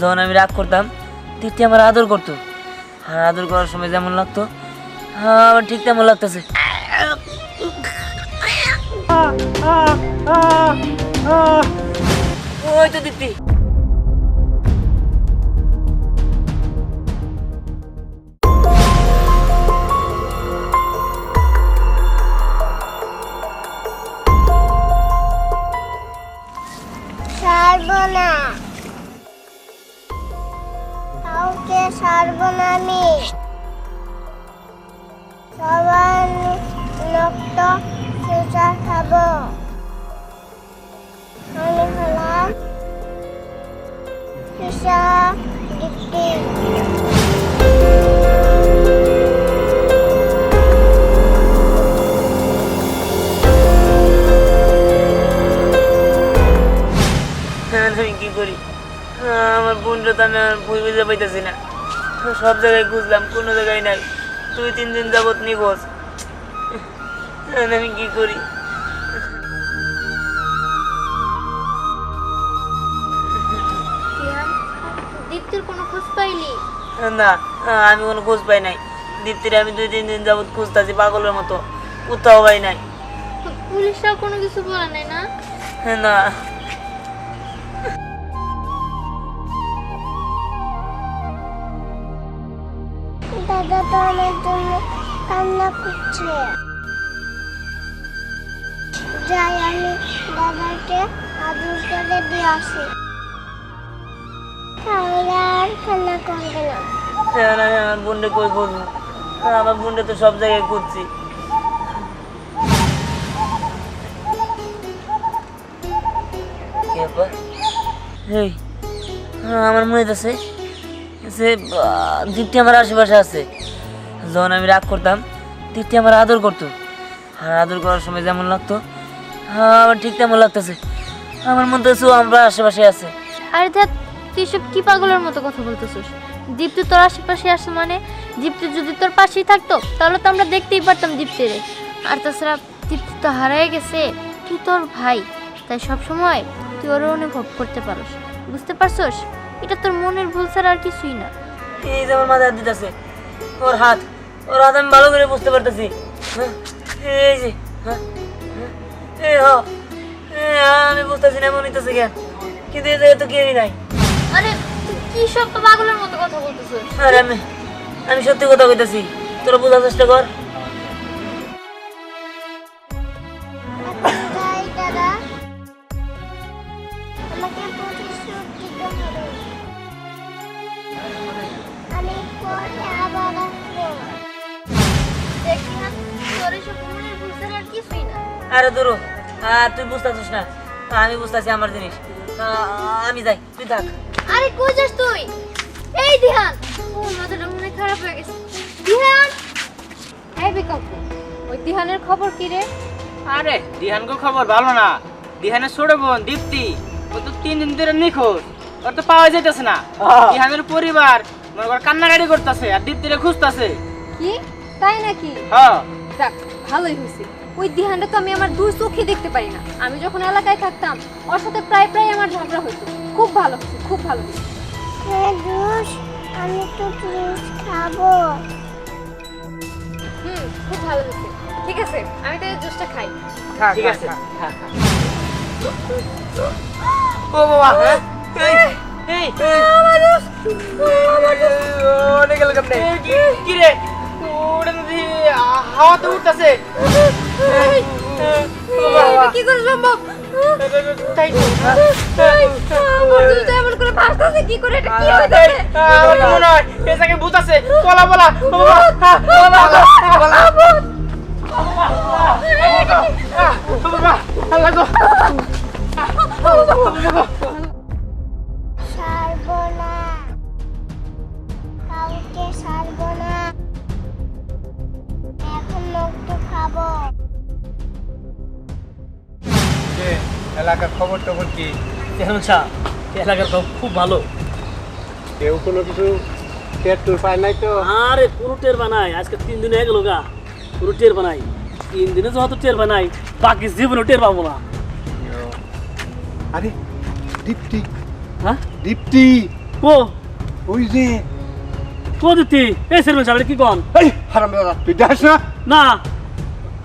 যখন আমি রাগ করতাম তৃপ্তি আমার আদর করতো। আর আদর করার সময় যেমন লাগতো হ্যাঁ আমার ঠিক তেমন লাগতেছে। ওই তো দীপ্তি দিদি হ্যাঁ আমি কি করি? আমার বোনটা তো আমি ভুল বুঝতে পাইতেছি না। সব জায়গায় খুঁজলাম কোনো জায়গায় নাই। তুই তিন দিন যাবত হ্যাঁ, আমি কি করি? দীপ্তির কোনো খোঁজ পাইলি না আমি কোনো খোঁজ পাই নাই। দীপ্তির আমি দুই তিন দিন যাবত খুঁজতেছি পাগলের মতো। কোথাও পাই নাই। পুলিশরাও কোনো কিছু বলে নাই না? হ্যাঁ, না। দাদা তো আমার জন্য কান্না করছে। যাই আমি দাদাকে আদর করে দিয়ে আসি। তাহলে আর কান্না করবে না। হ্যাঁ, আমি আমার বোনটা কই খুঁজবো আমার বোনটা তো সব জায়গায় খুঁজছি। কি ব্যাপার? এই হ্যাঁ, আমার মনে আহ, দীপ্তি আমার আশেপাশে আছে। যখন আমি রাগ করতাম দীপ্তি আমার আদর করতো। আর আদর করার সময় যেমন লাগতো হ্যাঁ আমার ঠিক তেমন লাগতেছে। আমার মনে হচ্ছে আমরা আশেপাশে আছে। আরে তুই সব কি পাগলের মতো কথা বলতেছিস? দীপ্তি তোর আশেপাশে আসে মানে? দীপ্তি যদি তোর পাশেই থাকতো তাহলে তো আমরা দেখতেই পারতাম দীপ্তিরে। আর তাছাড়া দীপ্তি তো হারাই গেছে। তুই তোর ভাই। তাই সব সময় তুই ওর অনুভব করতে পারোস। বুঝতে পারছস? এটা তোর মনের ভুল ছাড়া আর কিছুই না। এই যে আমার মাথায় দিতেছে। ওর হাত। ওর হাত আমি ভালো করে বুঝতে পারতেছি। হ্যাঁ, এই যে হ্যাঁ, হ্যাঁ, এই হ। আমি বুঝতেছি না মনে হইতেছে কেন? কিন্তু এই জায়গায় তো কেউই নাই। আরে কি সব পাগলের মতো কথা বলতেছিস? আর আমি আমি সত্যি কথা কইতেছি তোরা বোঝার চেষ্টা কর। ছাড়া আর কিছুই না। আরে দূর আর তুই বুঝতেছিস না। আমি বুঝতেছি আমার জিনিস। আমি যাই তুই থাক। আরে কই যাস তুই? এই দিহান। ও মাথাটা মনে খারাপ হয়ে গেছে। দিহান! এই বিকল্প। ওই দিহানের খবর কি রে? আরে দিহানগো খবর ভালো না। দিহানের ছোট বোন দীপ্তি। ও তো তিন দিন ধরে নিখোঁজ। ওর তো পাওয়া যাইতেছে না। দিহানের পরিবার মনে কর কান্নাকাটি করতেছে আর দীপ্তিরে খুঁজতেছে। কি? তাই নাকি? হ্যাঁ। যাক ভালোই হয়েছে। ওই দিহানটা তো আমি আমার দুই চোখে দেখতে পারি না। আমি যখন এলাকায় থাকতাম ওর সাথে প্রায় প্রায় আমার ঝগড়া হতো খুব ভালো হয়েছে খুব ভালো হয়েছে হ্যাঁ জুস আমি তো জুস খাব। হুম খুব ভালো হয়েছে ঠিক আছে আমি তো এই জুসটা খাই। ঠিক আছে। ও বাবা হ্যাঁ? এই এই অনেক গেল কি? রে? দেখি হাওয়াতে উঠতেছে। কি করে সম্ভব তাই এমন করে ভাসতেছে কি করে এটা কি হইতাছে আমার মনে হয় জায়গায় ভূত আছে বলা বলা বলা বলা আল্লাহ গো ছাড়বো এলাকার খবর টবর কি? আচ্ছা এলাকার খবর খুব ভালো। কেউ কোনো কিছু টের টুর পায় নাই তো? আরে পুরো টের বানাই আজকে তিন দিন হয়ে গেল গা। পুরো টের বানাই তিন দিনে যত টের বানাই বাকি জীবনে টের পাবো না। আরে দীপ্তি। হ্যাঁ? দীপ্তি। ও। ওই যে। কো দিতি এই সেরবেন সাহেব কি কন? এই হারাম তুই দেখ না। না।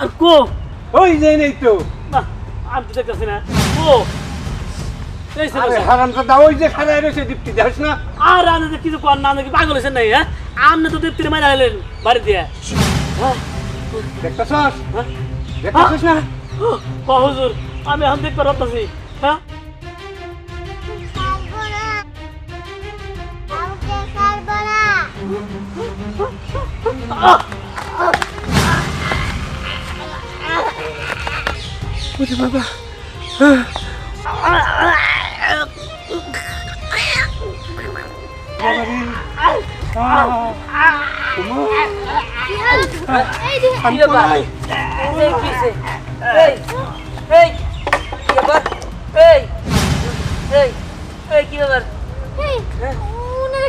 আর কো? ওই যে নেই তো। আমি তো দেখতেছি না। ও! এই আরে সাহেব হারাম দাদা ওই যে খারায় রয়েছে দীপ্তি দেখ না? আর আপনি তো কিছু কর না আপনি কি পাগল হয়েছেন নাই হ্যাঁ? আপনি তো দীপ্তিরে মারা এলেন বাড়ি দিয়ে। হ্যাঁ? হ্যাঁ? দেখতেছস না? ও হুজুর আমি এখন দেখতে পারতাছি। হ্যাঁ? এই কি ব্যাপার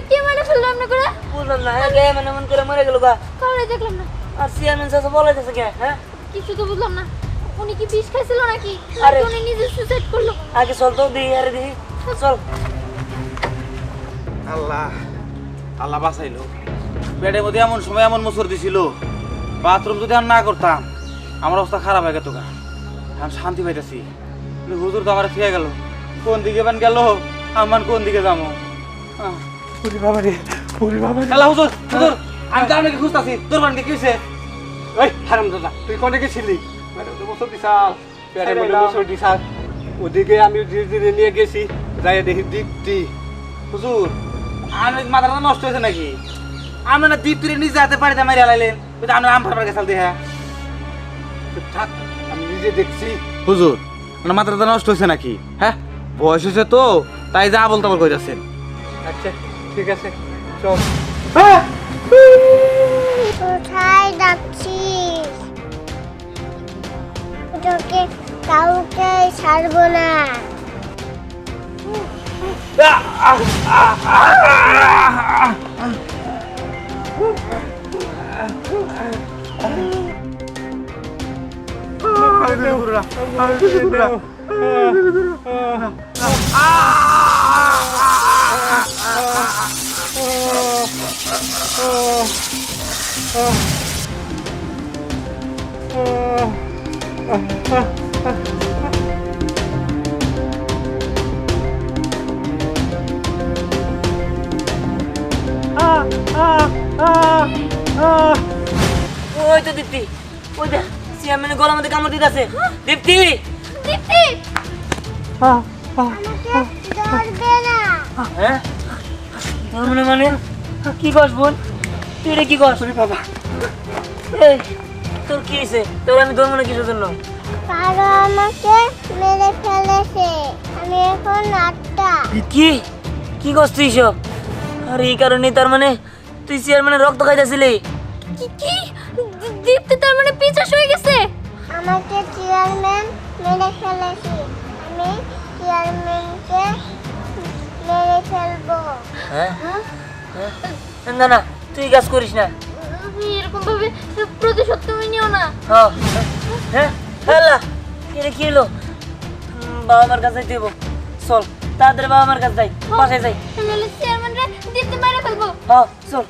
কে মানে ফেলল করে বুঝলাম না হ্যাঁ গায়ে মানে মন করে মরে গেল গা কাউরে দেখলাম না আর চেয়ারম্যান সাহেব বলাইতেছে কে হ্যাঁ কিছু তো বুঝলাম না উনি কি বিষ খাইছিল নাকি? আরে। উনি নিজে সুসাইড করল। আগে চল তো দিই আরে দিই। চল। আল্লাহ আল্লাহ বাঁচাইলো। পেটের মধ্যে এমন সময় এমন মুসর দিছিল। বাথরুম যদি আমি না করতাম আমার অবস্থা খারাপ হয়ে গেত আমি শান্তি পাইতেছি। হুজুর তো আমার খেয়ে গেল। কোন দিকে বান গেল আমার কোন দিকে যাব? আহ, ওরে বাবা রে ওরে বাবা রে। আল্লাহ হুজুর হুজুর আমি তো আপনাকে খুঁজতেছি। তোর বানকে কি হয়েছে এই হারাম দাদা তুই কোনে গেছিলি? বছর দিছাল পেটে মনে বছর দিছাল ওদিকে আমি ধীরে ধীরে নিয়ে গেছি যাই দেখি দীপ্তি। হুজুর আমি মাথাটা নষ্ট হয়েছে নাকি? আমি না নিজে হাতে পাড়িতে মারি আলাইলেন আমি আম ফারবার গেছাল দিয়ে থাক আমি নিজে দেখছি। হুজুর মানে মাথাটা নষ্ট হয়েছে নাকি? হ্যাঁ বয়স হয়েছে তো তাই যা বলতে আবার কই যাচ্ছেন আচ্ছা ঠিক আছে চল। কোথায় যাচ্ছিস কাউকে ছাড়বো না ওই তো দীপ্তি ওই দেখ চেয়ারম্যানের গলার মধ্যে কামড় দিতেছে। দীপ্তি! দীপ্তি! ধরবে হ্যাঁ? মানে কি কস বোন? তুই এটা কি কস? বাবা। এই তোর কি হয়েছে তোর আমি ধর্ম না কিসের জন্য? আমাকে মেরে ফেলেছে। আমি এখন আটটা। কি? কি করছ তুই সব আর এই কারণে তার মানে তুই চেয়ারম্যানের রক্ত খাইতেছিলি। কি কি? দীপ্তি তার মানে পিছাস হয়ে গেছে। আমাকে চেয়ারম্যান মেরে ফেলেছে। আমি চেয়ারম্যানকে মেরে ফেলব। হ্যাঁ? না না তুই কাজ করিস না। এরকম ভাবে প্রতিশোধ তুমি নিও না। হ্যাঁ হ্যাঁ হ্যাঁ এটা কি হলো? বাবা মার কাছে দেব চল তাড়াতাড়ি বাবা মার কাছে যাই বাসায় যাই। চেয়ারম্যান রে দীপ্তি মেরে ফেলব। হ্যাঁ চল।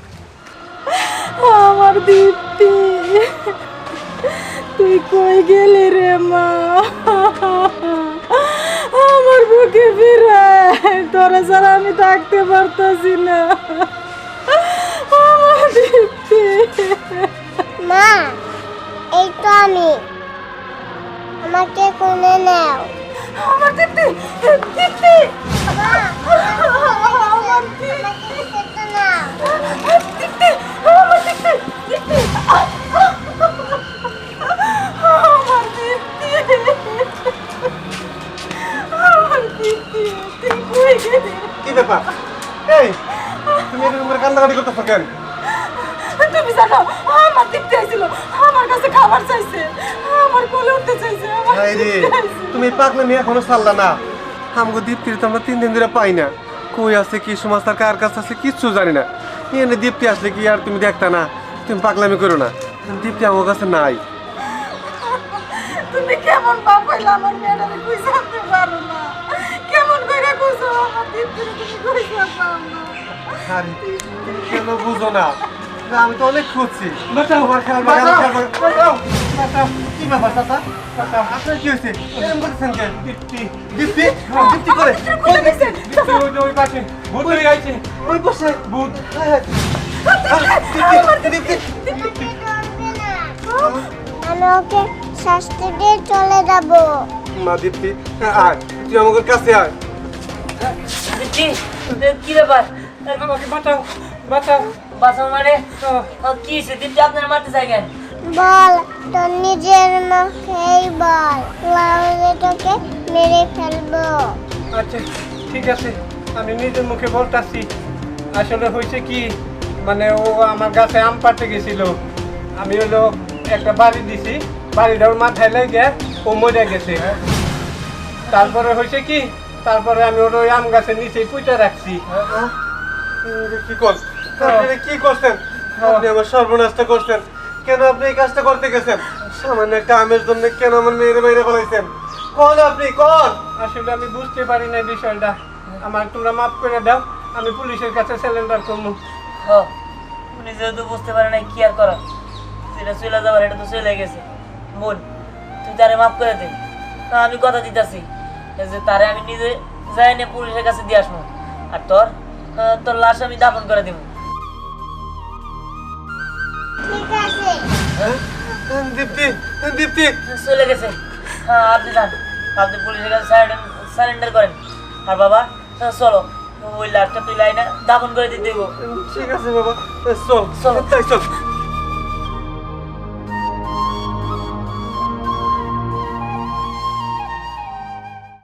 আমার দীপ্তি তুই কই গেলি রে মা? আমার বুকে ফিরায় তোরা ছাড়া আমি থাকতে পারতাছি না। আমার দীপ্তি। মা এই তো আমি। আমাকে কোলে নাও। আমার দীপ্তি দীপ্তি। মা আমার দীপ্তি। দীপ্তি কেন তুমি জানো আমার আইছিল আমার কাছে খাবার চাইছে। আমার কোলে উঠতে চাইছে। হাই রে তুমি নিয়ে এখনও ছাড়লা না। আমগো দীপ্তির তো আমরা তিন দিন ধরে পাই না। কই আছে কি সমাজ তার কার কাছে আছে কিচ্ছু জানি না। এনে দীপ্তি আসলে কি আর তুমি দেখতা না? তুমি পাগলামি করো না। দীপ্তি আমার কাছে নাই। তুমি কেমন বাপ হইলা আমার মেয়েটারে কই জানতে পারো না। কেমন কইরা কইছো আমার দীপ্তিরে তুমি কইছো আম্মা। আরে তুমি কেন বুঝো না? আমি তো অনেক খুঁজছি। কি ব্যাপার চাচা? আপনার কি হয়েছে? এরকম করতেছেন কেন? দীপ্তি। দীপ্তি? দীপ্তি করে। খুলে গেছে চাচা ওই পাশে। ভূত হয়ে গেছে ওই পাশে। ভূত। দীপ্তি দীপ্তি না আমি ওকে শাস্তি দিয়ে চলে যাব। মা দীপ্তি আয়। তুই আমাদের কাছে আয়। দীপ্তি কি ব্যাপার? আমাকে বাঁচাও বাঁচাও। বাঁচাও মানে? কি হয়েছে? দীপ্তি মারতে চাই বল তোর নিজের মুখেই বল। নাহলে তোকে মেরে ফেলব। আচ্ছা ঠিক আছে। আমি নিজের মুখে বলতাছি। আসলে হয়েছে কি মানে ও আমার গাছে আম পাড়তে গেছিল। আমি হলো একটা বাড়ি দিছি। বাড়িটা ওর মাথায় লেগে ও মরে গেছে। তারপরে হয়েছে কি তারপরে আমি ওর ওই আম গাছের নিচে পুঁতে রাখছি। কি কর আপনি কি করছেন? আপনি আমার সর্বনাশটা করছেন। কেন আপনি এই কাজটা করতে গেছেন? সামান্য একটা আমের জন্য কেন আমার মেয়ের বাইরে বলাইছেন কোন আপনি কোন আসলে আমি বুঝতে পারি না এই বিষয়টা। আমার তোমরা মাফ করে দাও আমি পুলিশের কাছে সিলিন্ডার করব হ উনি যেহেতু বুঝতে পারে না কি আর করার সেটা চলে যাবার এটা তো চলে গেছে। বোন তুই তারে মাফ করে দে। তা আমি কথা দিতেছি যে তারে আমি নিজে যাই পুলিশের কাছে দিয়ে আসব। আর তোর? তোর লাশ আমি দাফন করে দিব। ঠিক আছে। দীপ্তি দীপ্তি। চলে গেছে। হ্যাঁ আপনি যান। আপনি পুলিশের কাছে সারেন্ডার করেন। আর বাবা চলো। ওই লাশটা তুই লাইনে দাফন করে দিতে দেবো। ঠিক আছে বাবা। চল। চল। তাই চল।